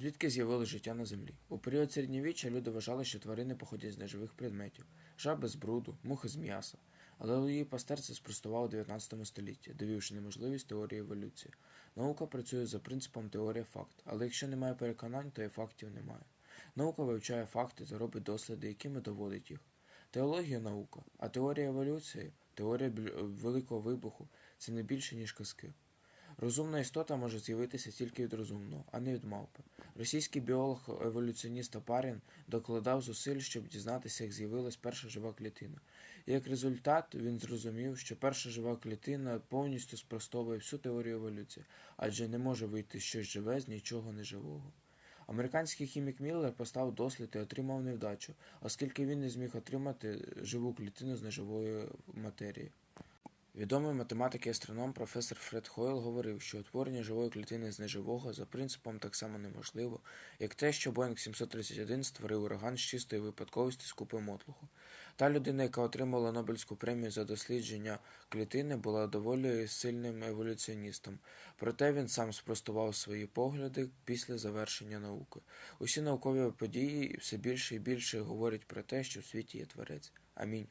Звідки з'явилось життя на землі? У період середньовіччя люди вважали, що тварини походять з неживих предметів, жаби з бруду, мухи з м'яса. Але Луї Пастер це спростував у 19 столітті, довівши неможливість теорії еволюції. Наука працює за принципом теорія факт, але якщо немає переконань, то і фактів немає. Наука вивчає факти та робить досліди, якими доводить їх. Теологія наука, а теорія еволюції, теорія великого вибуху це не більше, ніж казки. Розумна істота може з'явитися тільки від розумного, а не від мавпи. Російський біолог-еволюціоніст Опарін докладав зусиль, щоб дізнатися, як з'явилась перша жива клітина. І як результат він зрозумів, що перша жива клітина повністю спростовує всю теорію еволюції, адже не може вийти щось живе з нічого неживого. Американський хімік Міллер поставив дослід і отримав невдачу, оскільки він не зміг отримати живу клітину з неживої матерії. Відомий математик і астроном професор Фред Хойл говорив, що утворення живої клітини з неживого за принципом так само неможливо, як те, що Боїнг 731 створив ураган з чистої випадковості з купи мотлуху. Та людина, яка отримала Нобелівську премію за дослідження клітини, була доволі сильним еволюціоністом. Проте він сам спростував свої погляди після завершення науки. Усі наукові події все більше і більше говорять про те, що в світі є творець. Амінь.